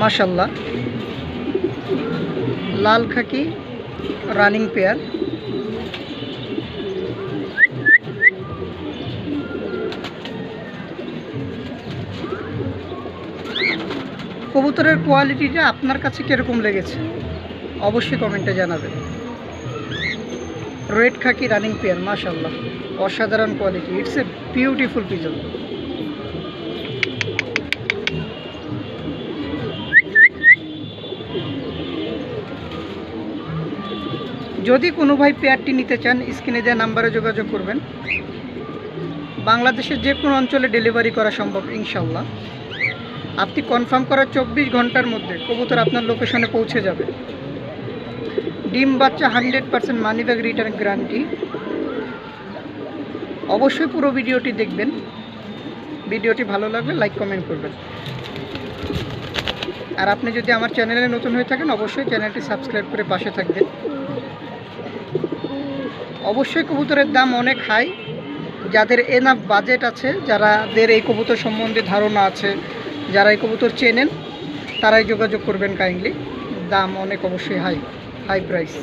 মাশাল্লাহ। লাল খাকি রানিং পেয়ার। কবুতরের কোয়ালিটিটা আপনার কাছে কীরকম লেগেছে? অবশ্যই কমেন্টে জানাবেন। রেড খাকি রানিং পেয়ার, মাশাল্লাহ। অসাধারণ quality. It's a beautiful pigeon যদি কোনো ভাই পেয়ারটি নিতে চান, স্ক্রিনে দেওয়া নাম্বারে যোগাযোগ করবেন। বাংলাদেশের যে কোনো অঞ্চলে ডেলিভারি করা সম্ভব ইনশাল্লাহ আপনি কনফার্ম করার চব্বিশ ঘণ্টার মধ্যে কবুতর আপনার লোকেশনে পৌঁছে যাবে। ডিম বাচ্চা hundred percent money back return guarantee. অবশ্যই পুরো ভিডিওটি দেখবেন। ভিডিওটি ভালো লাগলে লাইক, কমেন্ট করবেন। আর আপনি যদি আমার চ্যানেলে নতুন হয়ে থাকেন, অবশ্যই চ্যানেলটি সাবস্ক্রাইব করে পাশে থাকবেন। অবশ্যই কবুতরের দাম অনেক হাই। যাদের এনাফ বাজেট আছে, যারাদের এই কবুতর সম্বন্ধে ধারণা আছে, যারা এই কবুতর চেনেন, তারাই যোগাযোগ করবেন কাইন্ডলি দাম অনেক অবশ্যই হাই হাই প্রাইস